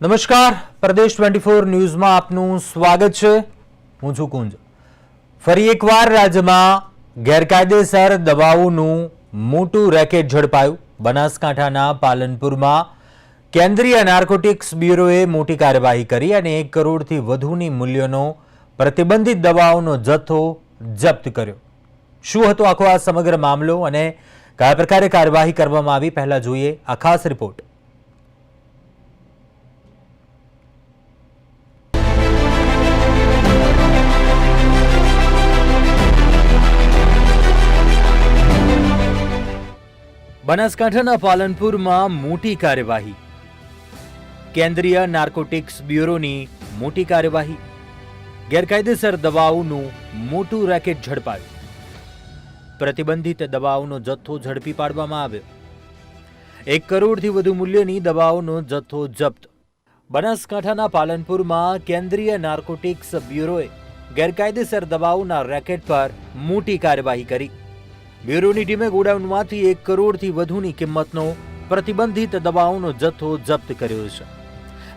નમસ્કાર. પ્રદેશ twenty four ન્યૂઝમાં આપનું સ્વાગત છે. હું છું કુંજ. ફરી એકવાર રાજ્યમાં ગેરકાયદેસર દવાઓનું મોટું રેકેટ ઝડપાયું. બનાસકાંઠાના પાલનપુરમાં કેન્દ્રીય નાર્કોટિક્સ બ્યુરોએ મોટી કાર્યવાહી કરી અને એક કરોડથી વધુની મૂલ્યનો પ્રતિબંધિત દવાઓનો જથ્થો જપ્ત કર્યો. શું હતો આખો આ સમગ્ર મામલો અને કયા પ્રકારે કાર્યવાહી કરવામાં આવી પહેલાં જોઈએ આ ખાસ રિપોર્ટ. બનાસકાંઠાના પાલનપુરમાં મોટી કાર્યવાહી. કેન્દ્રીય નાર્કોટિક્સ બ્યુરોની મોટી કાર્યવાહી. ગેરકાયદેસર દવાઓનું મોટું રેકેટ ઝડપાયું. પ્રતિબંધિત દવાઓનો જથ્થો ઝડપી પાડવામાં આવ્યો. એક કરોડથી વધુ મૂલ્યની દવાઓનો જથ્થો જપ્ત. બનાસકાંઠાના પાલનપુરમાં કેન્દ્રીય નાર્કોટિક્સ બ્યુરોએ ગેરકાયદેસર દવાઓના રેકેટ પર મોટી કાર્યવાહી કરી. બ્યુરોની ટીમે ગોડાઉનમાંથી એક કરોડથી વધુની કિંમતનો પ્રતિબંધિત દવાઓનો જથ્થો જપ્ત કર્યો છે.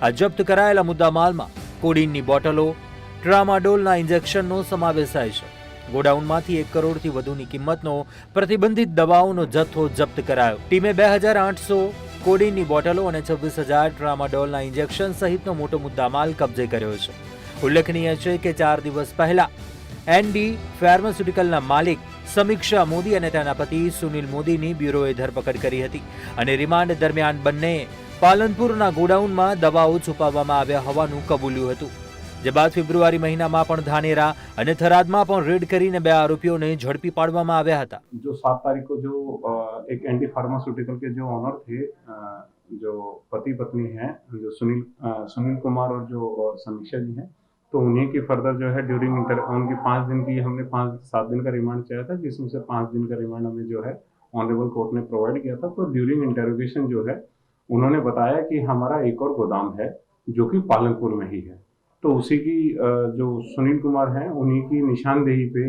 આ જપ્ત કરાયેલા મુદ્દામાલમાં કોડીનની બોટલો, ટ્રામાડોલના ઇન્જેક્શનનો સમાવેશ થાય છે. ગોડાઉનમાંથી એક કરોડથી વધુની કિંમતનો પ્રતિબંધિત દવાઓનો જથ્થો જપ્ત કરાયો. ટીમે બે હજાર આઠસો કોડીનની બોટલો અને છવ્વીસ હજાર ટ્રામાડોલના ઇન્જેક્શન સહિતનો મોટો મુદ્દામાલ કબજે કર્યો છે. ઉલ્લેખનીય છે કે ચાર દિવસ પહેલા એનડી ફાર્માસ્યુટિકલના માલિક સમીક્ષા મોદી અને તેના પતિ સુનિલ મોદીની બ્યુરોએ ધરપકડ કરી હતી અને રિમાન્ડ દરમિયાન બંનેએ પાલનપુરના ગોડાઉનમાં દવાઓ છુપાવવામાં આવ્યા હોવાનું કબૂલ્યું હતું જે બાદ ફેબ્રુઆરી મહિનામાં પણ ધાનેરા અને થરાદમાં પણ રેડ કરીને બે આરોપીઓને ઝડપી પાડવામાં આવ્યા હતા जो सात तारीख को जो अ, एक एंटी फार्मास्यूटिकल के जो ऑनर थे अ, जो पति पत्नी हैं जो सुनील अ, सुनील कुमार और जो अ, समीक्षा जी हैं तो उन्हीं की फर्दर जो है ड्यूरिंग इंटर उनकी पाँच दिन की हमने पाँच सात दिन का रिमांड चाहा था जिसमें से पाँच दिन का रिमांड हमें जो है ऑनरेबल कोर्ट ने प्रोवाइड किया था। तो ड्यूरिंग इंटरोगेशन जो है उन्होंने बताया कि हमारा एक और गोदाम है जो कि पालनपुर में ही है। तो उसी की जो सुनील कुमार हैं उन्हीं की निशानदेही पे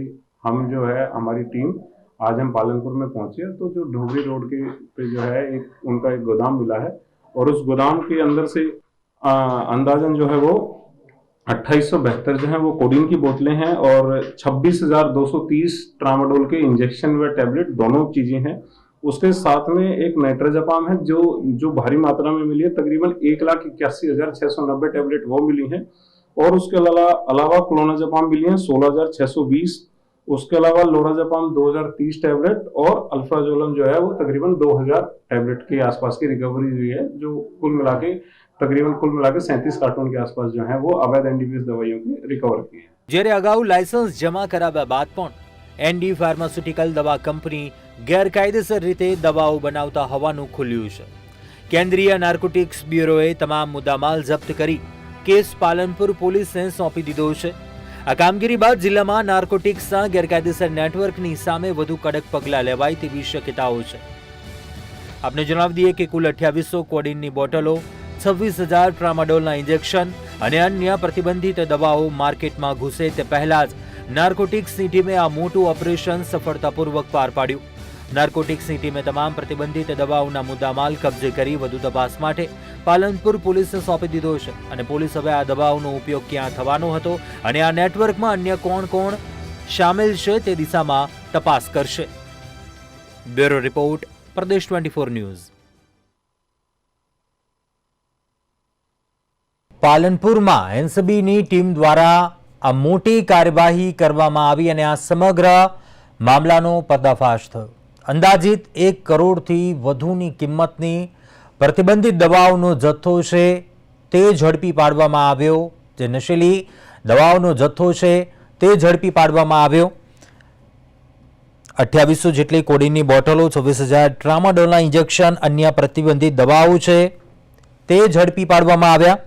हम जो है हमारी टीम आज हम पालनपुर में पहुँचे तो जो ढोबरी रोड के पे जो है एक उनका एक गोदाम मिला है और उस गोदाम के अंदर से अ, अंदाजन जो है वो अट्ठाईस जो है, वो कोडिन की बोतलें हैं और छब्बीस हज़ार दो सौ तीस ट्रामाडोल के इंजेक्शन व टैबलेट दोनों चीज़ें हैं। उसके साथ में एक नाइट्रोजापाम है जो जो भारी मात्रा में मिली है। तकरीबन एक लाख इक्यासी हज़ार छह सौ नब्बे टैबलेट वो मिली हैं। और उसके अलावा अलावा क्लोनाजापाम मिली है सोलह हज़ार छह सौ बीस। उसके अलावा लोराजापाम 2030 टैबलेट और अल्फ्राजोलम जो है, वो तकरीबन 2000 टैबलेट के आसपास की रिकवरी हुई है, जो कुल मिला के तकरीबन कुल मिला के सैंतीस कार्टून के आसपास जो है वो अवैध एनडीपीएस दवाइयों की रिकवर की है જ્યારે અગાઉ લાયસન્સ જમા કરાવ્યા બાદ પણ એનડી ફાર્માસ્યુટિકલ દવા કંપની ગેરકાયદેસર રીતે દવાઓ બનાવતા હોવાનું ખુલ્યું છે કેન્દ્રીય નાર્કોટિક્સ બ્યુરોએ તમામ મુદ્દામાલ જપ્ત કરી કેસ પાલનપુર પોલીસને સોંપી દીધો છે આ કામગીરી બાદ જિલ્લામાં નાર્કોટિક્સના ગેરકાયદેસર નેટવર્કની સામે વધુ કડક પગલાં લેવાય તેવી શક્યતાઓ છે આપને જણાવી દઈએ કે કુલ અઠ્યાવીસો કોડિનની બોટલો છવ્વીસ હજાર ટ્રામાડોલના ઇન્જેક્શન અને અન્ય પ્રતિબંધિત દવાઓ માર્કેટમાં ઘૂસે તે પહેલા જ નાર્કોટિક્સની ટીમે આ મોટું ઓપરેશન સફળતાપૂર્વક પાર પાડ્યું. નાર્કોટિક્સની ટીમે તમામ પ્રતિબંધિત દવાઓના મુદ્દામાલ કબજે કરી વધુ તપાસ માટે પાલનપુર પોલીસને સોંપી દીધો છે અને પોલીસ હવે આ દવાઓનો ઉપયોગ ક્યાં થવાનો હતો અને આ નેટવર્કમાં અન્ય કોણ કોણ સામેલ છે તે દિશામાં તપાસ કરશે. Bureau report, Pradesh twenty news. પાલનપુરમાં એનસીબીની ટીમ દ્વારા આ મોટી કાર્યવાહી કરવામાં આવી અને આ સમગ્ર મામલાનો પર્દાફાશ થયો. અંદાજિત એક કરોડથી વધુની કિંમતની પ્રતિબંધિત દવાઓનો જથ્થો છે તે ઝડપી પાડવામાં આવ્યો. જે નશીલી દવાઓનો જથ્થો છે તે ઝડપી પાડવામાં આવ્યો. અઠ્યાવીસો જેટલી કોડીની બોટલો, છવ્વીસ હજાર ટ્રામાડોલના ઇન્જેક્શન, અન્ય પ્રતિબંધિત દવાઓ છે તે ઝડપી પાડવામાં આવ્યા.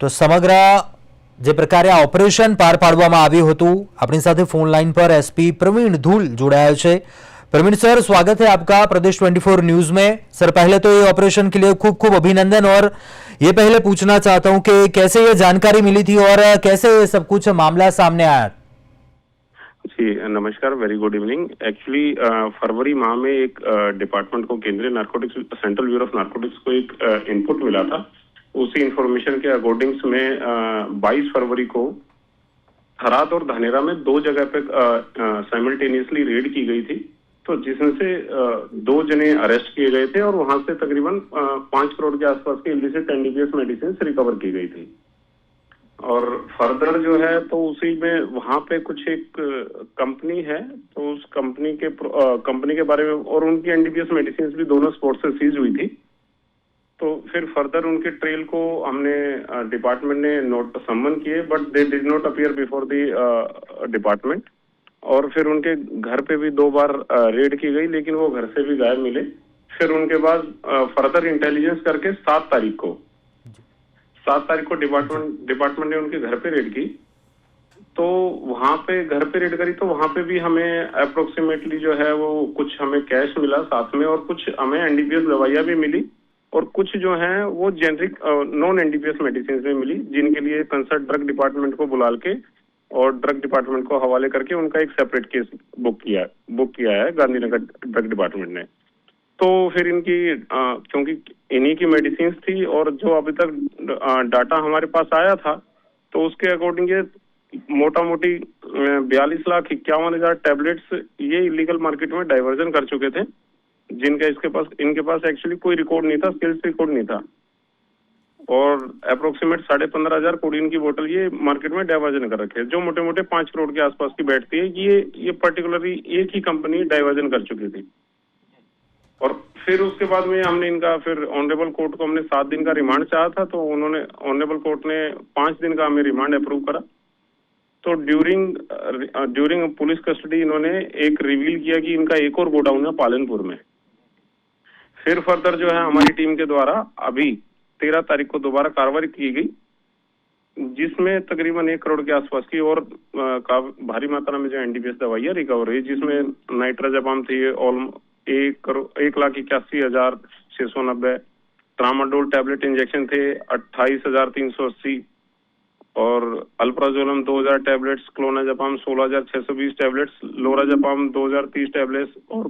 તો સમગ્ર જે પ્રકારે આ ઓપરેશન પાર પાડવામાં આવ્યું હતું આપણી સાથે ફોન લાઈન પર એસપી પ્રવીણ ધૂલ જોડાયા છે प्रवीण सर स्वागत है आपका प्रदेश 24 न्यूज में सर पहले तो ये ऑपरेशन के लिए खूब खूब अभिनंदन और ये पहले पूछना चाहता हूँ कि कैसे ये जानकारी मिली थी और कैसे ये सब कुछ मामला सामने आया जी नमस्कार वेरी गुड इवनिंग एक्चुअली फरवरी माह में एक डिपार्टमेंट को केंद्रीय narcotics central bureau of narcotics को एक इनपुट मिला था उसी इंफॉर्मेशन के अकॉर्डिंग्स में 22 फरवरी को थराद और धानेरा में दो जगह पे साइमल्टेनियसली रेड की गई थी। तो जिसमें से दो जने अरेस्ट किए गए थे और वहाँ से तकरीबन पाँच करोड़ के आसपास की इलिसिट एनडीपीएस मेडिसिन रिकवर की गई थी। और फर्दर जो है तो उसी में वहाँ पे कुछ एक कंपनी है तो उस कंपनी के कंपनी के बारे में और उनकी एनडीपीएस मेडिसिन भी दोनों स्पोर्ट्स से सीज हुई थी। तो फिर फर्दर उनके ट्रेल को हमने डिपार्टमेंट ने नोट सम्मन किए but they did not appear before the department और फिर उनके घर पे भी दो बार रेड की गई, लेकिन वो घर से भी गायब मिले। फिर उनके बाद फर्दर इंटेलिजेंस करके सात तारीख को, सात तारीख को डिपार्टमेंट डिपार्टमेंट ने उनके घर पे रेड की। तो वहाँ पे घर पे रेड करी तो वहाँ पे भी हमें अप्रोक्सीमेटली जो है वो कुछ हमें कैश मिला साथ में और कुछ हमें एनडीपीएस दवाइयाँ भी मिली। और कुछ जो है, वो जेनरिक नॉन एनडीपीएस मेडिसिन में मिली, जिनके लिए कंसर्ट ड्रग डिपार्टमेंट को बुला के और ड्रग डिपार्टमेंट को हवाले करके उनका एक सेपरेट केस बुक किया बुक किया है, गांधीनगर ड्रग डिपार्टमेंट ने। तो फिर इनकी क्योंकि इन्हीं की मेडिसिन थी और जो अभी तक डाटा हमारे पास आया था तो उसके अकॉर्डिंग ये मोटा मोटी बयालीस लाख इक्यावन हज़ार टेबलेट्स ये इलीगल मार्केट में डाइवर्जन कर चुके थे। जिनका इसके पास, इनके पास एक्चुअली कोई रिकॉर्ड नहीं था सेल्स रिकॉर्ड नहीं था। और अप्रोक्सीमेट साढ़े पंद्रह हज़ार कोडिन की बोतल ये मार्केट में डाइवर्जन कर रखे हैं। जो मोटे मोटे पाँच करोड़ के आसपास की बैठती है, ये ये पर्टिकुलरली एक ही कंपनी डाइवर्जन कर चुकी थी। और फिर उसके बाद में हमने इनका, फिर ऑनरेबल कोर्ट को हमने सात दिन का रिमांड चाहा था तो उन्होंने ऑनरेबल कोर्ट ने पाँच दिन का हमें रिमांड अप्रूव करा। तो ड्यूरिंग ड्यूरिंग पुलिस कस्टडी इन्होंने एक रिवील किया कि इनका एक और गोडाउन है पालनपुर में। फिर फर्दर जो है हमारी टीम के द्वारा अभी तेरह तारीख को दोबारा कार्रवाई की गई, जिसमें तकरीबन एक करोड़ के आसपास की और भारी मात्रा में जो एनडीपीएस दवाइयाँ रिकवर हुई, जिसमें नाइट्राजापाम थी ऑल एक करोड़, एक लाख इक्यासी हज़ार छह सौ नब्बे ट्रामाडोल टैबलेट इंजेक्शन थे अट्ठाईस हज़ार तीन सौ अस्सी, और alprazolam 2000 tablets clonazepam 16620 tablets lorazepam 2030 tablets और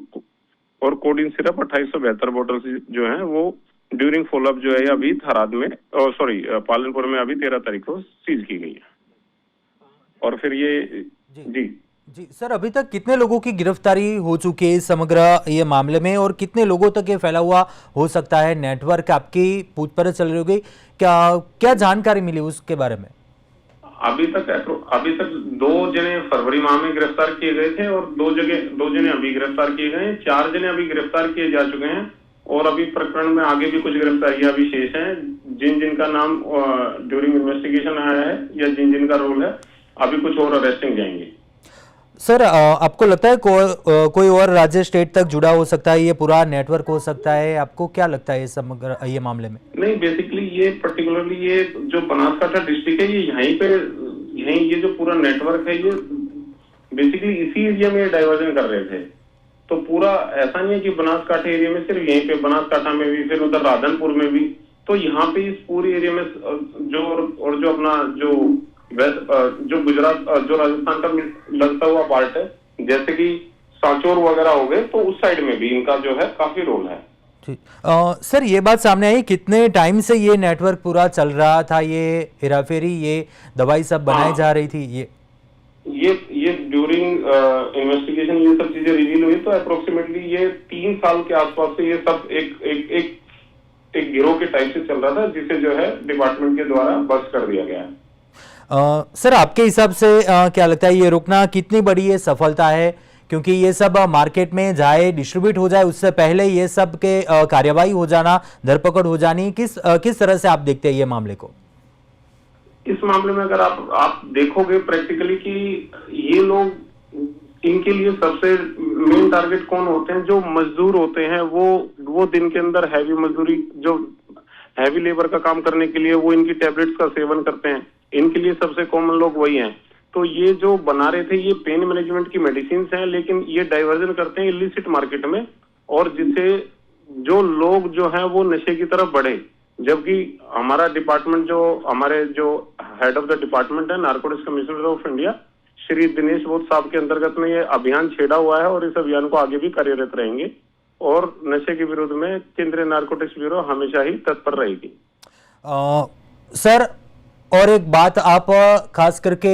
और कोडिन सिरप अट्ठाईस सौ बहत्तर बोतल जो है वो ड्यूरिंग फॉलोअप जो है अभी थराद में सॉरी पालनपुर में अभी तेरह तारीख को सीज की गई है। और फिर ये जी। जी। जी सर अभी तक कितने लोगों की गिरफ्तारी हो चुकी है समग्र ये मामले में? और कितने लोगों तक ये फैला हुआ हो सकता है? नेटवर्क आपकी पूछपरछ चल रही होगी। क्या क्या जानकारी मिली उसके बारे में? अभी तक अभी तक दो जने फरवरी माह में गिरफ़्तार किए गए थे और दो जगह, दो जने अभी गिरफ़्तार किए गए हैं। चार जने अभी गिरफ़्तार किए जा चुके हैं और अभी प्रकरण में आगे भी कुछ गिरफ्तारियाँ अभी शेष हैं। जिन जिनका नाम ड्यूरिंग इन्वेस्टिगेशन आया है या जिन जिनका रोल है, अभी कुछ और अरेस्टिंग जाएँगे। सर आपको लगता है को, कोई और राज्य स्टेट तक जुड़ा हो सकता है ये पूरा नेटवर्क हो सकता है? आपको क्या लगता है समग्र ये मामले में? नहीं बेसिकली ये पर्टिकुलरली ये जो बनासकांठा डिस्ट्रिक्ट है ये यहीं पे यहीं ये जो पूरा नेटवर्क है ये बेसिकली इसी एरिया में डाइवर्जन कर रहे थे। तो पूरा ऐसा नहीं है कि बनासकांठा एरिया में सिर्फ़ यहीं पे बनासकांठा में भी फिर उधर राधनपुर में भी। तो यहाँ पे इस पूरे एरिया में जो और जो अपना जो वेस्ट जो गुजरात जो राजस्थान का लगता हुआ पार्ट है जैसे कि सांचौर वगैरह हो गए तो उस साइड में भी इनका जो है काफ़ी रोल है। ठीक। सर ये बात सामने आई कितने टाइम से ये नेटवर्क पूरा चल रहा था ये हेराफेरी ये दवाई सब बनाई हाँ। जा रही थी ये? ये ये ड्यूरिंग इन्वेस्टिगेशन ये सब चीज़ें रिवील हुई तो अप्रोक्सीमेटली ये तीन साल के आसपास से ये सब एक एक एक एक गिरोह के टाइप से चल रहा था जिसे जो है डिपार्टमेंट के द्वारा बस कर दिया गया है। अ, सर आपके हिसाब से अ, क्या लगता है ये रुकना कितनी बड़ी ये सफलता है? क्योंकि ये सब मार्केट में जाए डिस्ट्रीब्यूट हो जाए उससे पहले ये सब के कार्यवाही हो जाना धरपकड़ हो जानी किस अ, किस तरह से आप देखते हैं ये मामले को? इस मामले में अगर आप आप देखोगे प्रैक्टिकली कि ये लोग इनके लिए सबसे मेन टारगेट कौन होते हैं? जो मजदूर होते हैं वो वो दिन के अंदर हैवी मजदूरी जो हैवी लेबर का काम करने के लिए वो इनकी टेबलेट्स का सेवन करते हैं। इनके लिए सबसे कॉमन लोग वही हैं। तो ये जो बना रहे थे, ये पेन मैनेजमेंट की मेडिसिन हैं, लेकिन ये डाइवर्जन करते हैं इलिसिट मार्केट में, और जिससे जो लोग जो हैं, वो नशे की तरफ़ बढ़े। जबकि हमारा डिपार्टमेंट जो, हमारे जो हेड ऑफ़ द डिपार्टमेंट है narcotics commissioner of India Shri Dinesh Bodh साहब के अंतर्गत में ये अभियान छेड़ा हुआ है, और इस अभियान को आगे भी कार्यरत रहेंगे। और नशे के विरोध में केंद्रीय नारकोटिक्स ब्यूरो हमेशा ही तत्पर रहेगी। सर और एक बात आप खास करके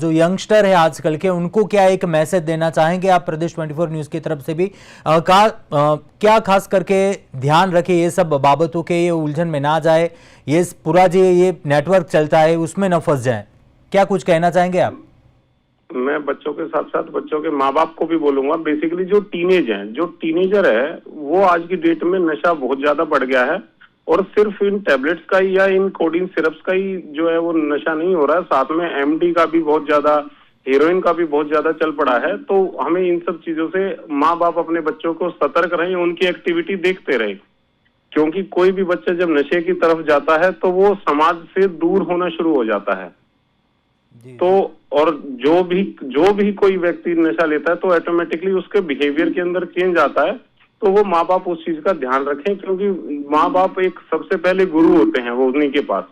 जो यंगस्टर है आजकल के, उनको क्या एक मैसेज देना चाहेंगे आप प्रदेश 24 न्यूज़ की तरफ़ से भी? का क्या खास करके ध्यान रखे ये सब बाबतों के, ये उलझन में ना जाए? ये पूरा जो, ये नेटवर्क चलता है, उसमें न फंस जाए। क्या कुछ कहना चाहेंगे आप? मैं बच्चों के साथ साथ बच्चों के माँ बाप को भी बोलूँगा बेसिकली जो टीनेज हैं, जो टीनेजर है, वो आज की डेट में नशा बहुत ज़्यादा बढ़ गया है। और सिर्फ़ इन टैबलेट्स का ही या इन कोडिन सिरप्स का ही जो है वो नशा नहीं हो रहा है। साथ में एमडी का भी बहुत ज़्यादा हीरोइन का भी बहुत ज़्यादा चल पड़ा है। तो हमें इन सब चीज़ों से माँ बाप अपने बच्चों को सतर्क रहें उनकी एक्टिविटी देखते रहे। क्योंकि कोई भी बच्चा जब नशे की तरफ़ जाता है तो वो समाज से दूर होना शुरू हो जाता है। तो और जो भी जो भी कोई व्यक्ति नशा लेता है तो ऑटोमेटिकली उसके बिहेवियर के अंदर चेंज आता है। तो वो माँ बाप उस चीज़ का ध्यान रखें क्योंकि माँ बाप एक सबसे पहले गुरु होते हैं वो उन्हीं के पास।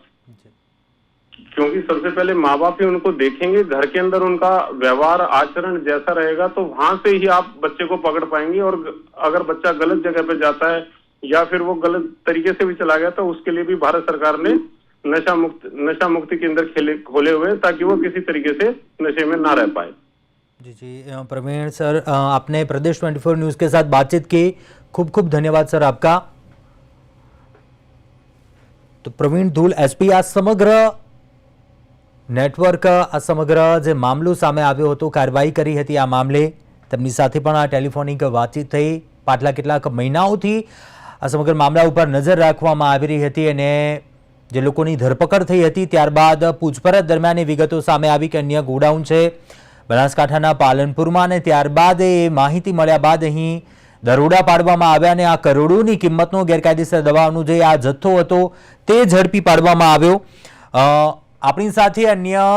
क्योंकि सबसे पहले माँ बाप ही उनको देखेंगे घर के अंदर उनका व्यवहार आचरण जैसा रहेगा तो वहाँ से ही आप बच्चे को पकड़ पाएँगे और अगर बच्चा गलत जगह पे जाता है या फिर वो गलत तरीके से भी चला गया तो उसके लिए भी भारत सरकार ने नशा मुक्त नशा मुक्ति केंद्र खेले खोले हुए ताकि वो किसी तरीके से नशे में ना रह पाए। जी जी अ, प्रवीण सर अ, आपने प्रदेश 24 न्यूज़ के साथ बातचीत की खूब खूब धन्यवाद સર આપકા તો પ્રવીણ ધૂલ એસપી આ સમગ્ર નેટવર્ક આ સમગ્ર જે મામલો સામે આવ્યો હતો કાર્યવાહી કરી હતી આ મામલે તેમની સાથે પણ આ ટેલિફોનિક વાતચીત થઈ પાછલા કેટલાક મહિનાઓથી આ સમગ્ર મામલા ઉપર નજર રાખવામાં આવી રહી હતી અને જે લોકોની ધરપકડ થઈ હતી ત્યારબાદ પૂછપરછ દરમિયાન એ વિગતો સામે આવી કે અન્ય ગોડાઉન છે બનાસકાંઠાના પાલનપુરમાં અને ત્યારબાદ એ માહિતી મળ્યા બાદ અહીં દરોડા પાડવામાં આવ્યા અને આ કરોડોની કિંમતનો ગેરકાયદેસર દવાનો જે આ જથ્થો હતો તે ઝડપી પાડવામાં આવ્યો. આપણી સાથે અન્ય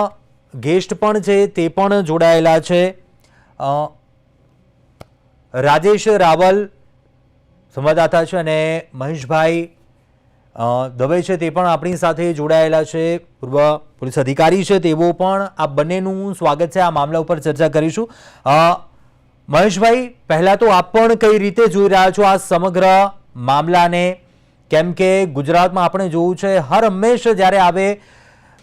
ગેસ્ટ પણ છે, તે પણ જોડાયેલા છે. રાજેશ રાવલ સંવાદદાતા છે અને મહેશભાઈ દવે છે તે પણ આપણી સાથે જોડાયેલા છે. પૂર્વ પોલીસ અધિકારી છે તેઓ પણ આ બંનેનું સ્વાગત છે. આ મામલા ઉપર ચર્ચા કરીશું. મહેશભાઈ, પહેલાં તો આપ પણ કઈ રીતે જોઈ રહ્યા છો આ સમગ્ર મામલાને? કેમ કે ગુજરાતમાં આપણે જોવું છે, હર હંમેશ જ્યારે આવે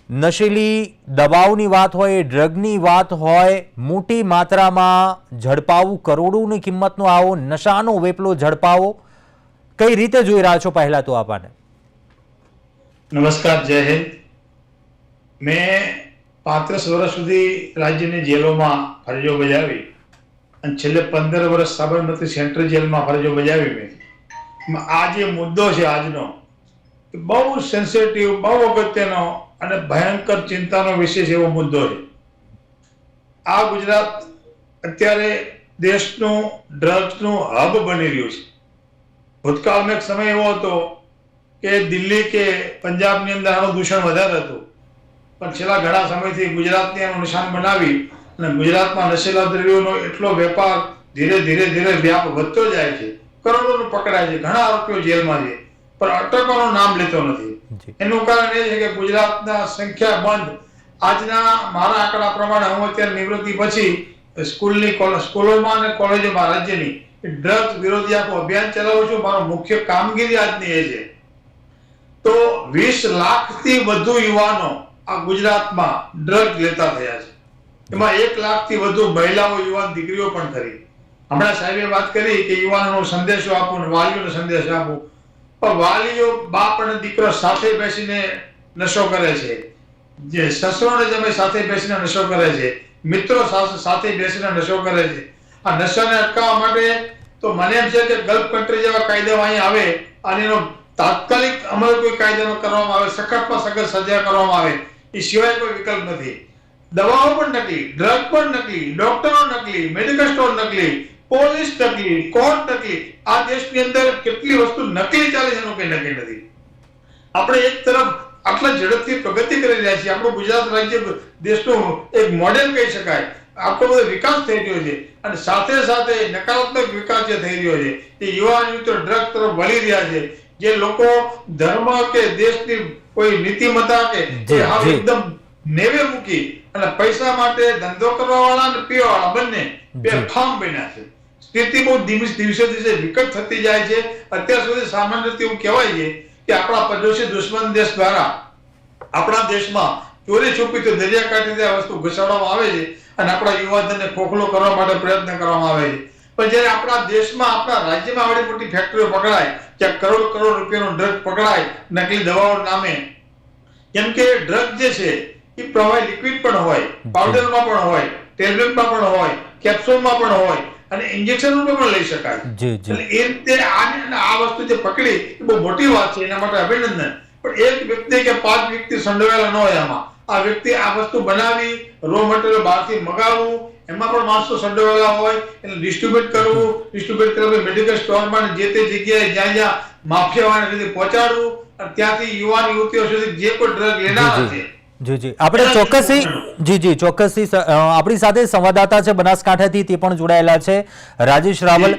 નશીલી દવાઓની વાત હોય, ડ્રગની વાત હોય, મોટી માત્રામાં ઝડપાવું, કરોડોની કિંમતનો આવો નશાનો વેપલો ઝડપાવો, કઈ રીતે જોઈ રહ્યા છો પહેલાં તો આપાને નમસ્કાર, જય હિન્દ. મેં પાંત્રીસ વર્ષ સુધી રાજ્યની જેલોમાં ફરજો બજાવી અને છેલ્લે પંદર વર્ષ સાબરમતી સેન્ટ્રલ જેલમાં ફરજો બજાવી મેં. આ જે મુદ્દો છે આજનો બહુ સેન્સિટિવ બહુ અગત્યનો અને ભયંકર ચિંતાનો વિશેષ એવો મુદ્દો છે. આ ગુજરાત અત્યારે દેશનું ડ્રગ્સનું હબ બની રહ્યું છે. ભૂતકાળમાં એક સમય એવો હતો કે દિલ્હી કે પંજાબની અંદર આનું દૂષણ વધારે હતું. પણ છેલ્લા ઘણા સમયથી ગુજરાતને એનું નિશાન બનાવી અને ગુજરાતમાં નશીલા દ્રવ્યોનો એટલો વેપાર ધીરે ધીરે ધીરે વ્યાપ વધતો જાય છે. કરોડોનું પકડાય છે. ઘણા આરોપીઓ જેલમાં છે. પણ અટકવાનું નામ લેતો નથી. એનું કારણ એ છે કે ગુજરાતના સંખ્યાબંધ આજના મારા આંકડા પ્રમાણે હું અત્યારે નિવૃત્તિ પછી સ્કૂલની કોલ- સ્કૂલોમાં અને કોલેજોમાં રાજ્યની ડ્રગ્સ વિરોધી આખું અભિયાન ચલાવું છું. મારો મુખ્ય કામગીરી આજની એ છે. તો વીસ લાખથી વધુ યુવાનો આ ગુજરાતમાં ડ્રગ લેતા થયા છે. એમાં એક લાખથી વધુ મહિલાઓ યુવાન દીકરીઓ પણ કરી હમણાં સાહેબે વાત કરી કે યુવાનોનો સંદેશો આપો ને વાલીઓને સંદેશો આપો. પણ વાલીઓ બાપ અને દીકરો સાથે બેસીને નશો કરે છે. જે સસરો ને જમે સાથે બેસીને નશો કરે છે. મિત્રો સાથે બેસીને નશો કરે છે. આ નશાને અટકાવવા માટે તો મને એમ છે કે ગલ્ફ કન્ટ્રી જેવા કાયદા અહીં આવે અને એનો તાત્કાલિક અમલ કોઈ કાયદાનો કરવામાં આવે, સખતમાં સખત સજા કરવામાં આવે, એ સિવાય કોઈ વિકલ્પ નથી. દવાઓ પણ નકલી ડ્રગ પણ નકલી ડોક્ટરો નકલી મેડિકલ સ્ટોર નકલી પોલીસ નકલી કોર્ટ નકલી, આ દેશની અંદર કેટલી વસ્તુ નકલી ચાલે છે એનું કઈ નક્કી નથી. આપણે એક તરફ આટલા ઝડપથી પ્રગતિ કરી રહ્યા છીએ. આપણું ગુજરાત રાજ્ય દેશનું એક મોડેલ કહી શકાય. આટલો બધો વિકાસ થઈ રહ્યો છે અને સાથે સાથે નકારાત્મક વિકાસ જે થઈ રહ્યો છે, એ યુવાન મિત્રો ડ્રગ તરફ વળી રહ્યા છે. જે લોકો ધર્મ કે દેશની કોઈ નીતિમત્તા કે હાવ એકદમ નેવે મૂકી અને પૈસા માટે ધંધો કરવા વાળા અને પીવા વાળા બંને બે ફામ ફાર્મ બન્યા છે. સ્થિતિ બહુ દિવસ દિવસે દિવસે વિકટ થતી જાય છે. અત્યાર સુધી સામાન્ય રીતે એવું કહેવાય છે કે આપણા પડોશી દુશ્મન દેશ દ્વારા આપણા દેશમાં ચોરી છુપી તો દરિયાકાંઠે આ વસ્તુ ઘસાડવામાં આવે છે અને આપણા યુવાધનને ખોખલો કરવા માટે પ્રયત્ન કરવામાં આવે છે. પણ જ્યારે આપણા દેશમાં આપણા રાજ્યમાં આવડી મોટી ફેક્ટરીઓ પકડાય ત્યાં કરોડ કરોડ રૂપિયાનો ડ્રગ પકડાય નકલી દવાઓ નામે. કેમ કે ડ્રગ જે છે એ પ્રવાહી લિક્વિડ પણ હોય પાવડરમાં પણ હોય ટેબ્લેટમાં પણ હોય કેપ્સ્યુલમાં પણ હોય અને ઇન્જેક્શન રૂપે પણ લઈ શકાય. એટલે એ રીતે આને આ વસ્તુ જે પકડી એ બહુ મોટી વાત છે એના માટે અભિનંદન. પણ એક વ્યક્તિ કે પાંચ વ્યક્તિ સંડોવાયેલા ન હોય આમાં. આ વ્યક્તિ આ વસ્તુ બનાવી રો મટીરિયલ બહારથી મગાવવું એમાં પણ માણસો સંડોવાયેલા હોય એને ડિસ્ટ્રીબ્યુટ કરવું ડિસ્ટ્રીબ્યુટ કરવા મેડિકલ સ્ટોરમાં જે તે જગ્યાએ જ્યાં જ્યાં માફિયાવાળા રીતે પહોંચાડવું અને ત્યાંથી યુવાન યુવતીઓ સુધી જે પણ ડ્રગ લેનારા છે. જી જી. આપણે ચોક્કસથી જી જી. ચોક્કસથી આપણી સાથે સંવાદદાતા છે બનાસકાંઠાથી તે પણ જોડાયેલા છે. રાજેશ રાવલ.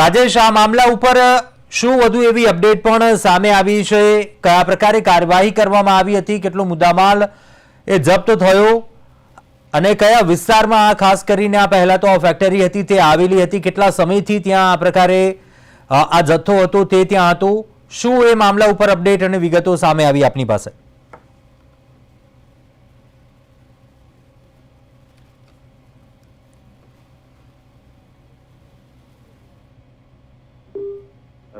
રાજેશ આ મામલા ઉપર શું વધુ એવી અપડેટ પણ સામે આવી છે? કયા પ્રકારે કાર્યવાહી કરવામાં આવી હતી? કેટલો મુદ્દામાલ એ જપ્ત થયો? અને કયા વિસ્તારમાં આ ખાસ કરીને આ પહેલા તો આ ફેક્ટરી હતી, તે આવેલી હતી, કેટલા સમયથી ત્યાં આ પ્રકારે આ જથ્થો હતો, તે ત્યાં હતો? શું એ મામલા ઉપર અપડેટ અને વિગતો સામે આવી આપની પાસે?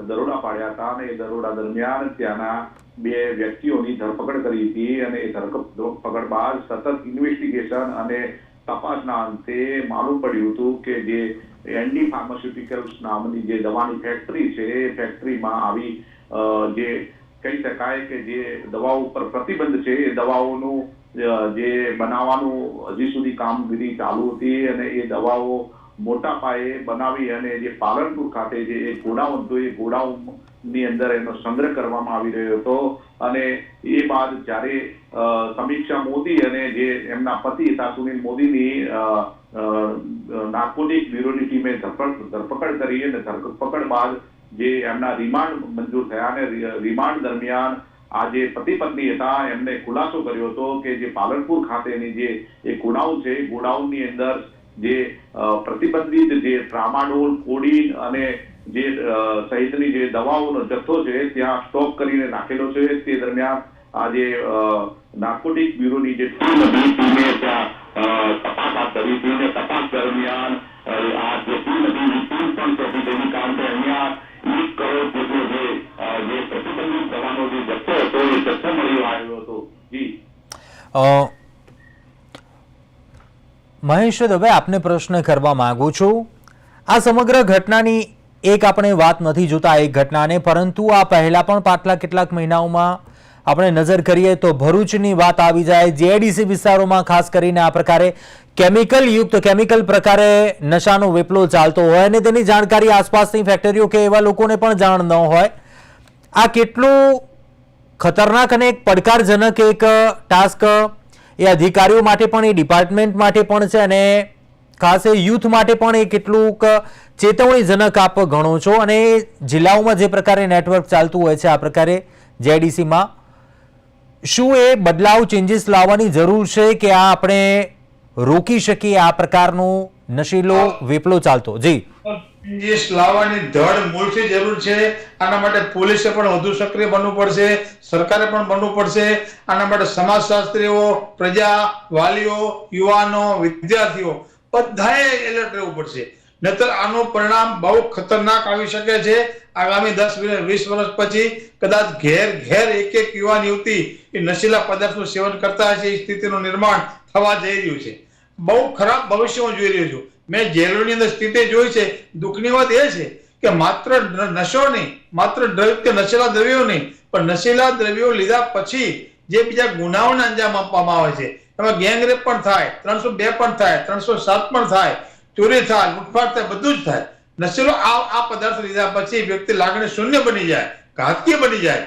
દરોડા પાડ્યા હતા અને એ દરોડા દરમિયાન ત્યાંના બે વ્યક્તિઓની ધરપકડ કરી હતી અને એ ધરપકડ બાદ સતત ઇન્વેસ્ટિગેશન અને તપાસના અંતે માલુમ પડ્યું હતું કે જે એન્ડી ફાર્માસ્યુટિકલ્સ નામની જે દવાની ફેક્ટરી છે, એ ફેક્ટરીમાં આવી જે કહી શકાય કે જે દવાઓ ઉપર પ્રતિબંધ છે, એ દવાઓનું જે બનાવવાનું હજી સુધી કામગીરી ચાલુ હતી અને એ દવાઓ મોટા પાયે બનાવી અને જે પાલનપુર ખાતે જે ગોડાઉન હતું, એ ગોડાઉન ની અંદર એનો સંગ્રહ કરવામાં આવી રહ્યો હતો. અને એ બાદ જ્યારે સમીક્ષા મોદી અને જે એમના પતિ હતા સુનિલ મોદીની નાર્કોટિક બ્યુરોની ટીમે ધરપકડ ધરપકડ કરી અને ધરપકડ બાદ જે એમના રિમાન્ડ મંજૂર થયા અને રિમાન્ડ દરમિયાન આ જે પતિ પત્ની હતા એમને ખુલાસો કર્યો હતો કે જે પાલનપુર ખાતેની જે એ ગોડાઉન છે એ ગોડાઉનની અંદર જે પ્રતિબંધિત જે ટ્રામાડોલ, કોડીન અને જે સહિતની જે દવાઓનો જથ્થો છે, ત્યાં સ્ટોક કરીને નાખેલો છે. તે દરમિયાન આ જે નાર્કોટિક બ્યુરોની જે ટીમ હતી, ટીમે ત્યાં તપાસ હાથ ધરી હતી અને તપાસ દરમિયાન આ જે ટીમ હતી એ ટીમ પણ ચોકી ગઈ કારણ અહીંયા એક કરોડ જેટલો જે જે પ્રતિબંધિત દવાનો જે જથ્થો હતો, એ જથ્થો મળી આવ્યો હતો. જી. મહેશ દવે આપને પ્રશ્ન કરવા માંગુ છું. આ સમગ્ર ઘટનાની એક આપણે વાત નથી જોતા એક ઘટનાને, પરંતુ આ પહેલા પણ પાછલા કેટલાક મહિનાઓમાં આપણે નજર કરીએ તો ભરૂચની વાત આવી જાય જેઆઈડીસી વિસ્તારોમાં, ખાસ કરીને આ પ્રકારે કેમિકલ યુક્ત કેમિકલ પ્રકારે નશાનો વેપલો ચાલતો હોય અને તેની જાણકારી આસપાસની ફેક્ટરીઓ કે એવા લોકોને પણ જાણ ન હોય. આ કેટલું ખતરનાક અને એક પડકારજનક એક ટાસ્ક એ અધિકારીઓ માટે પણ, એ ડિપાર્ટમેન્ટ માટે પણ છે અને ખાસ એ યુથ માટે પણ એ કેટલુંક ચેતવણીજનક આપ ગણો છો અને જિલ્લાઓમાં જે પ્રકારે નેટવર્ક ચાલતું હોય છે, આ પ્રકારે જેડીસીમાં. શું એ બદલાવ ચેન્જીસ લાવવાની જરૂર છે કે આ આપણે રોકી શકીએ, આ પ્રકારનું નશીલો વેપલો ચાલતો? જી. લાવવાની ધડ મૂળથી જરૂર છે. આના માટે પોલીસે પણ વધુ સક્રિય બનવું પડશે, સરકારે પણ બનવું પડશે. આના માટે સમાજશાસ્ત્રીઓ પ્રજા વાલીઓ યુવાનો, વિદ્યાર્થીઓ, બધાએ એલર્ટ રહેવું પડશે. નહીતર આનું પરિણામ બહુ ખતરનાક આવી શકે છે. આગામી દસ વીસ વર્ષ પછી કદાચ ઘેર ઘેર એક એક યુવાન યુવતી એ નશીલા પદાર્થનું સેવન કરતા હશે, એ સ્થિતિનું નિર્માણ થવા જઈ રહ્યું છે. બહુ ખરાબ ભવિષ્ય હું જોઈ રહ્યો છું. મેં જેલોની અંદર સ્થિતિ જોઈ છે. દુઃખની વાત એ છે કે માત્ર નશો નહીં, માત્ર ડ્રગ કે નશીલા દ્રવ્યો નહીં, પણ નશીલા દ્રવ્યો લીધા પછી જે બીજા ગુનાઓને અંજામ આપવામાં આવે છે. એમાં ગેંગરેપ પણ થાય, ત્રણસો બે પણ થાય, ત્રણસો સાત પણ થાય. ચોરી થાય લૂંટફાટ થાય બધું જ થાય. નશીલો આ આ પદાર્થ લીધા પછી વ્યક્તિ લાગણી શૂન્ય બની જાય ઘાતકી બની જાય.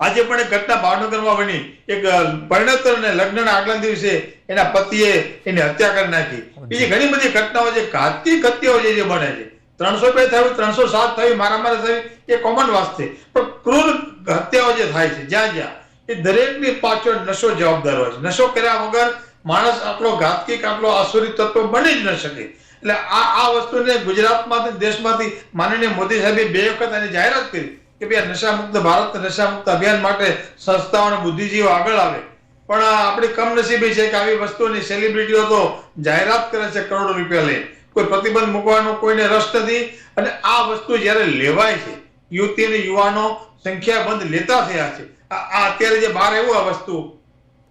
આજે પણ એક ઘટના ભાવનગરમાં બની. એક અ, પરિણત લગ્નના આગલા દિવસે એના પતિએ એની હત્યા કરી નાખી. બીજી ઘણી બધી ઘટનાઓ જે ઘાતકી હત્યાઓ જે જે બને છે. ત્રણસો બે થયું ત્રણસો સાત થયું મારામારી થયું એ કોમન વાત છે. પણ ક્રૂર હત્યાઓ જે થાય છે જ્યાં જ્યાં એ દરેકની પાછળ નશો જવાબદાર હોય છે. નશો કર્યા વગર માણસ આટલો ઘાતકી આટલો આસુરી તત્વ બની જ ન શકે. એટલે આ આ વસ્તુને ગુજરાતમાંથી, દેશમાંથી માનનીય મોદી સાહેબે બે વખત એની જાહેરાત કરી કે ભાઈ નશા નશામુક્ત ભારત, નશામુક્ત અભિયાન માટે સંસ્થાઓ અને બુદ્ધિજીવીઓ આગળ આવે. પણ આપણી કમનસીબી છે કે આવી વસ્તુઓની સેલિબ્રિટીઓ તો જાહેરાત કરે છે કરોડો રૂપિયા લઈ કોઈ પ્રતિબંધ મૂકવાનો કોઈને રસ નથી અને આ વસ્તુ જ્યારે લેવાય છે, યુવતી અને યુવાનો સંખ્યાબંધ લેતા થયા છે. આ અત્યારે જે બહાર એવું આ વસ્તુ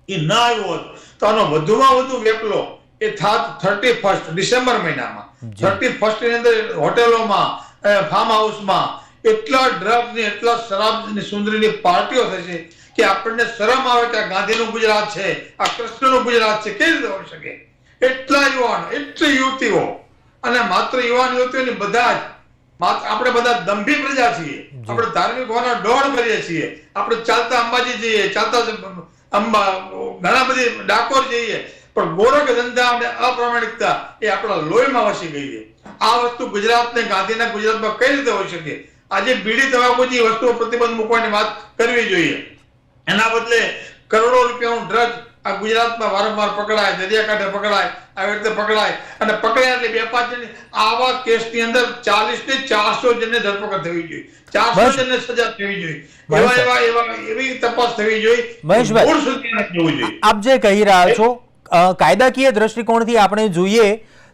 એ ન આવ્યો હોત તો આનો વધુમાં વધુ વેપલો. એ થાત થર્ટી ફર્સ્ટ ડિસેમ્બર મહિનામાં. થર્ટી ફર્સ્ટની અંદર હોટેલોમાં ફાર્મ હાઉસમાં એટલા ડ્રગ્સ ને એટલા શરાબની સુંદરીની પાર્ટીઓ થશે કે આપણને શરમ આવે કે આ ગાંધીનું ગુજરાત છે આ કૃષ્ણનું ગુજરાત છે કેવી રીતે હોઈ શકે? એટલા યુવાન એટલી યુવતીઓ. અને માત્ર યુવાન યુવતીઓની બધા જ આપણે બધા દંભી પ્રજા છીએ. આપણે ધાર્મિક હોવાના દોડ કરીએ છીએ. આપણે ચાલતા અંબાજી જઈએ ચાલતા ઘણા બધી ડાકોર જઈએ, પણ ગોરખ ધંધા અને અપ્રામાણિકતા એ આપણા લોહીમાં વસી ગઈ છે. આ વસ્તુ ગુજરાતને, ગાંધીના ગુજરાતમાં કઈ રીતે હોઈ શકે? આજે બીડી તમાકુ વસ્તુઓ પ્રતિબંધ મૂકવાની વાત કરવી જોઈએ. એના બદલે કરોડો રૂપિયાનું ડ્રગ આ ગુજરાતમાં વારંવાર પકડાય, દરિયાકાંઠે પકડાય, આવી રીતે પકડાય અને પકડાય એટલે બે પાંચ જણ આવા કેસની અંદર ચાલીસથી ચારસો જણને ધરપકડ થવી જોઈએ. આપ જે કહી રહ્યા છો કાયદાકીય દ્રષ્ટિકોણથી આપણે જોઈએ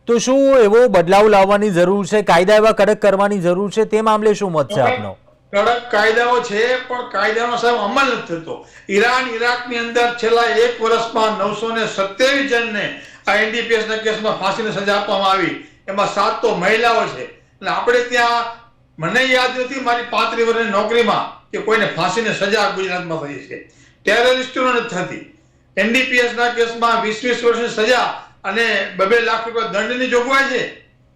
તો શું એવો બદલાવ લાવવાની જરૂર છે કાયદા એવા કડક કરવાની જરૂર છે તે મામલે શું મત છે આપનો? કડક કાયદાઓ છે પણ કાયદાનો સાહેબ અમલ નથી થતો. ઈરાન ઈરાકની અંદર છેલ્લા એક વર્ષમાં નવસો ને સત્યાવીસ જણને આ એનડીપીએસ ના કેસમાં ફાંસીની સજા આપવામાં આવી. એમાં સાત તો મહિલાઓ છે. એટલે આપણે ત્યાં મને યાદ નથી મારી પાંત્રીસ વર્ષની નોકરીમાં કે કોઈને ફાંસીની સજા ગુજરાતમાં થઈ છે. ટેરરિસ્ટોને નથી થતી. એનડીપીએસના કેસમાં વીસ વીસ વર્ષની સજા અને બબે લાખ રૂપિયા દંડની જોગવાઈ છે.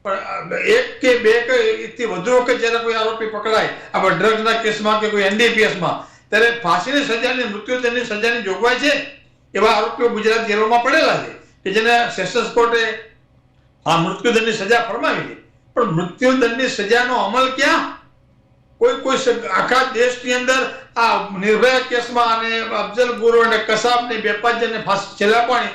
પણ એક કે બે કે એકથી વધુ વખત જ્યારે કોઈ આરોપી પકડાય, આપણે ડ્રગ્સના કેસમાં કે કોઈ એનડીપીએસમાં, ત્યારે ફાંસીની સજાની મૃત્યુદંડની સજાની જોગવાઈ છે? એવા આરોપીઓ ગુજરાત જેલોમાં પડેલા છે કે જેને સેશન્સ કોર્ટે આ મૃત્યુદંડની સજા ફરમાવી છે. પણ મૃત્યુદંડની સજાનો અમલ ક્યાં? કોઈ કોઈ આખા દેશની અંદર આ નિર્ભયા કેસમાં અને અફઝલ ગુરુ અને કસાબની બે અને ફાંસી છેલ્લા પાણી.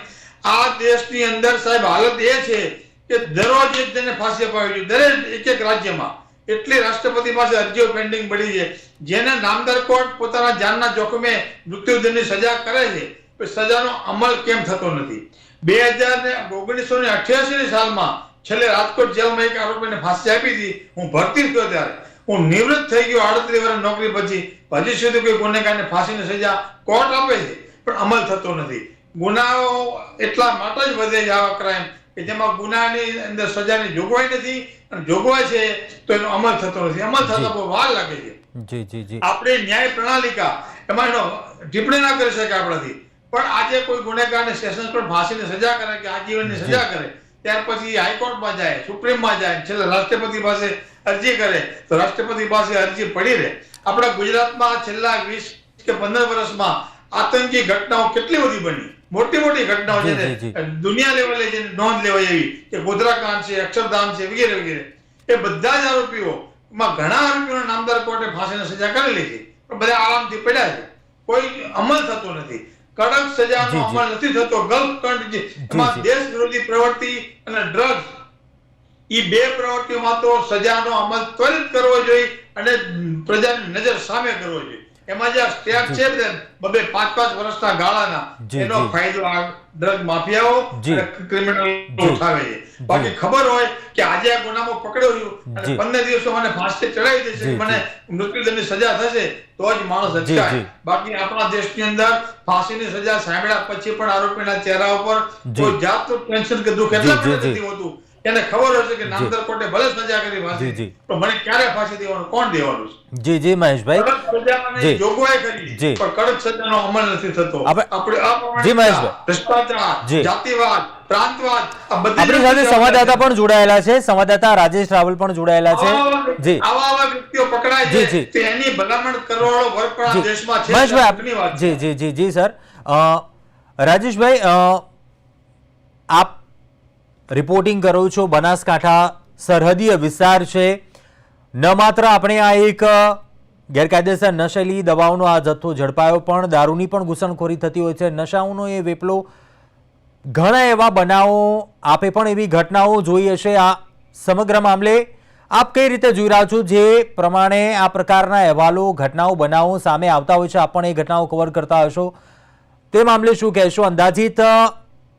આ દેશની અંદર સાહેબ હાલત એ છે કે દરરોજ એક જણને ફાંસી અપાવી જોઈએ દરેક એક એક રાજ્યમાં. એટલી રાષ્ટ્રપતિ પાસે અરજીઓ પેન્ડિંગ પડી છે. જેને નામદાર કોર્ટ પોતાના જાનના જોખમે મૃત્યુદંડની સજા કરે છે. સજાનો અમલ કેમ થતો નથી? બે હજાર ને ઓગણીસો ને અઠ્યાસી ની સાલમાં છેલ્લે રાજકોટ જેલમાં એક આરોપીને ફાંસી આપી હતી. હું ભરતી થયો ત્યારે. હું નિવૃત્ત થઈ ગયો આડત્રીસ વર્ષ નોકરી પછી. હજી સુધી કોઈ ગુનેગારને ફાંસીની સજા કોર્ટ આપે છે પણ અમલ થતો નથી. ગુનાઓ એટલા માટે જ વધે છે આવા ક્રાઇમ કે જેમાં ગુનાની અંદર સજાની જોગવાઈ નથી અને જોગવાઈ છે તો એનો અમલ થતો નથી. અમલ થતા બહુ વાર લાગે છે. જી જી જી. આપણે ન્યાય પ્રણાલિકા એમાં એનો ટિપ્પણી ના કરી શકે આપણાથી. પણ આજે કોઈ ગુનેગારને સેશન્સ પર ફાંસીની સજા કરે કે આજીવનની સજા કરે ત્યાર પછી હાઈકોર્ટમાં જાય સુપ્રીમમાં જાય છેલ્લે રાષ્ટ્રપતિ પાસે અરજી કરે તો રાષ્ટ્રપતિ પાસે અરજી પડી રહે. આપણા ગુજરાતમાં છેલ્લા વીસ કે પંદર વર્ષમાં આતંકી ઘટનાઓ કેટલી બધી બની? મોટી મોટી ઘટનાઓ છે દુનિયા લેવલે જે નોંધ લેવાય એવી કે ગોધરાકાંડ છે અક્ષરધામ છે વગેરે વગેરે. એ બધા જ આરોપીઓ માં ઘણા આરોપીઓને નામદાર કોર્ટે ફાંસીની સજા કરેલી છે. પણ બધા આરામથી પડ્યા છે. કોઈ અમલ થતો નથી. કડક સજાનો. અમલ નથી થતો ગલ્ફ કંડ એમાં જી. દેશ વિરોધી પ્રવૃત્તિ અને ડ્રગ્સ ઈ બે પ્રવૃત્તિઓમાં તો સજાનો અમલ ત્વરિત કરવો જોઈએ અને પ્રજાની નજર સામે કરવો જોઈએ એમાં જે સ્ટેપ છે ને બબે પાંચ પાંચ વર્ષના ગાળાના એનો ફાયદો આ ડ્રગ માફિયાઓ અને ક્રિમિનલ ઉઠાવે છે. બાકી ખબર હોય કે આજે આ ગુનામાં પકડ્યો છું અને પંદર દિવસો મને ફાંસી ચડાવી દેશે. મને મૃત્યુદંડની સજા થશે તો જ માણસ અટકાય. બાકી આપણા દેશની અંદર ફાંસીની સજા સાંભળ્યા પછી પણ આરોપીના ચહેરા ઉપર. કોઈ જાતનું ટેન્શન કે દુઃખ એટલા નથી હોતું. એને ખબર હશે કે નામદાર કોર્ટે ભલે સજા કરી જી. પણ મને ક્યારે ફાંસી દેવાનું કોણ દેવાનું છે? જી જી મહેશભાઈ. કડક સજાની. જોગવાઈ કરી. જી. પણ કડક સજાનો અમલ નથી થતો. આપણે- જી, મહેશભાઈ. ભ્રષ્ટાચાર જાતિવાદ પ્રાંતવાદ આ બધી આપણી સાથે સંવાદદાતા પણ જોડાયેલા છે. સંવાદદાતા રાજેશ રાવલ પણ જોડાયેલા છે. જી. આવા આવા વ્યક્તિઓ પકડાય છે. જી. તો એની ભલામણ કરવાવાળો વર્ગ પણ આ દેશમાં છે. મહેશભાઈ આપ- દુઃખની વાત છે. જી જી જી જી સર. રાજેશભાઈ આપ રિપોર્ટિંગ કરું છું. બનાસકાંઠા સરહદીય વિસ્તાર છે. ન માત્ર આપણે આ એક ગેરકાયદેસર નશેલી દવાઓનો આ જથ્થો ઝડપાયો, પણ દારૂની પણ ઘૂસણખોરી થતી હોય છે. નશાઓનો એ વેપલો ઘણા એવા બનાવો આપે પણ એવી ઘટનાઓ જોઈ હશે. આ સમગ્ર મામલે આપ કઈ રીતે જોઈ રહ્યા છો? જે પ્રમાણે આ પ્રકારના અહેવાલો, ઘટનાઓ, બનાવો સામે આવતા હોય છે. આપ પણ એ ઘટનાઓ કવર કરતા હશો. તે મામલે શું કહેશો? અંદાજિત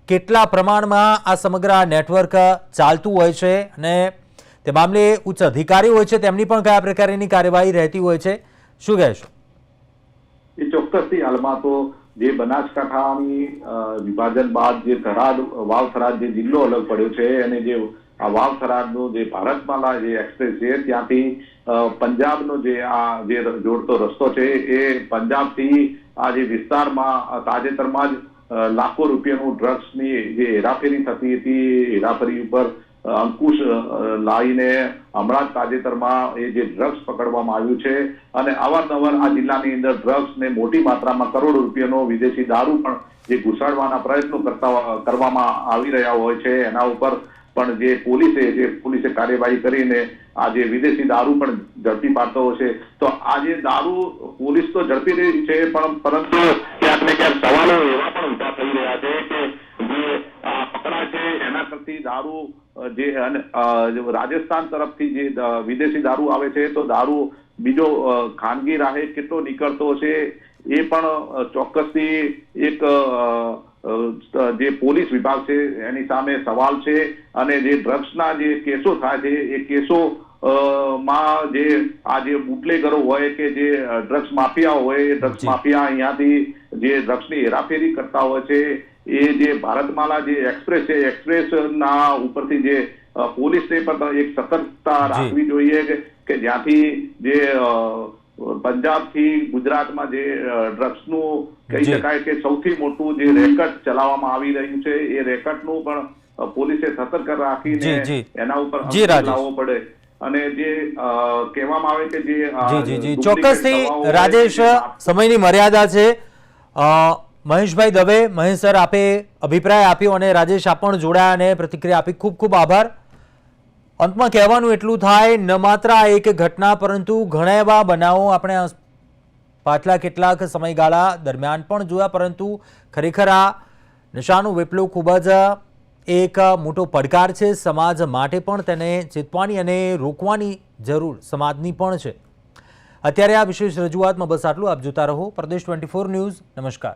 કેટલા પ્રમાણમાં આ સમગ્ર નેટવર્ક ચાલતું હોય છે અને તે મામલે ઉચ્ચ અધિકારીઓ હોય છે, તેમની પણ કયા પ્રકારની કાર્યવાહી રહેતી હોય છે? શું કહેશો? એ ચોક્કસથી હાલમાં તો જે બનાસકાંઠાની વિભાજન બાદ જે થરાદ, વાવ થરાદ જે જિલ્લો અલગ પડ્યો છે અને જે આ વાવ થરાદનો જે ભારતમાલા જે એક્સપ્રેસ છે, ત્યાંથી પંજાબનો જે આ જે જોડતો રસ્તો છે, એ પંજાબથી આ જે વિસ્તારમાં તાજેતરમાં જ લાખો રૂપિયાનું ડ્રગ્સની જે હેરાફેરી થતી હતી, હેરાફેરી ઉપર અંકુશ લાવીને હમણાં જ તાજેતરમાં એ જે ડ્રગ્સ પકડવામાં આવ્યું છે. અને અવારનવાર આ જિલ્લાની અંદર ડ્રગ્સને મોટી માત્રામાં કરોડો રૂપિયાનો વિદેશી દારૂ પણ જે ઘુસાડવાના પ્રયત્નો કરતા, કરવામાં આવી રહ્યા હોય છે. એના ઉપર પણ જે પોલીસે જે પોલીસે કાર્યવાહી કરીને આ જે વિદેશી દારૂ પણ ઝડપી પાડતો છે. તો આ જે દારૂ પોલીસ તો ઝડપી રહી છે, પણ પરંતુ ક્યાંક ને ક્યાંક સવાલો એવા દારૂ જે અને, રાજસ્થાન તરફથી જે વિદેશી દારૂ આવે છે તો દારૂ બીજો ખાનગી રાહે કેટલો નીકળતો છે એ પણ ચોક્કસથી એક જે પોલીસ વિભાગ છે એની સામે સવાલ છે અને જે ડ્રગ્સના જે કેસો થાય છે એ કેસો માં જે આ જે બુટલેગરો હોય કે જે ડ્રગ્સ માફિયા હોય એ ડ્રગ્સ માફિયા અહીંયાથી જે ડ્રગ્સની હેરાફેરી કરતા હોય છે એ જે ભારતમાલા જે એક્સપ્રેસ છે એક્સપ્રેસ ના ઉપરથી જે પોલીસને પણ એક સતર્કતા રાખવી જોઈએ કે જ્યાંથી જે પંજાબ પંજાબથી ગુજરાતમાં જે ડ્રગ્સનું કહી શકાય કે સૌથી મોટું જે રેકટ ચલાવવામાં આવી રહ્યું છે એ રેકટનું પણ પોલીસે સતર્ક રાખીને. એના ઉપર. લાવવો પડે. અને જે કહેવામાં આવે કે જે ચોક્કસથી રાજેશ સમયની મર્યાદા છે. મહેશભાઈ દવે, મહેશ સર આપે અભિપ્રાય આપ્યો અને રાજેશ આપ પણ જોડાયા અને પ્રતિક્રિયા આપી. ખૂબ ખૂબ આભાર. અંતમાં કહેવાનું એટલું થાય, ન માત્ર આ એક ઘટના, પરંતુ ઘણા એવા બનાવો આપણે પાછલા કેટલાક સમયગાળા દરમિયાન પણ જોયા, પરંતુ ખરેખર આ નશાનું વેપલું ખૂબ જ એક મોટો પડકાર છે. સમાજ માટે પણ તેને ચેતવાની અને રોકવાની જરૂર સમાજની પણ છે. અત્યારે આ વિશેષ રજૂઆતમાં બસ આટલું. આપ જોતા રહો. પ્રદેશ ટ્વેન્ટી ન્યૂઝ. નમસ્કાર.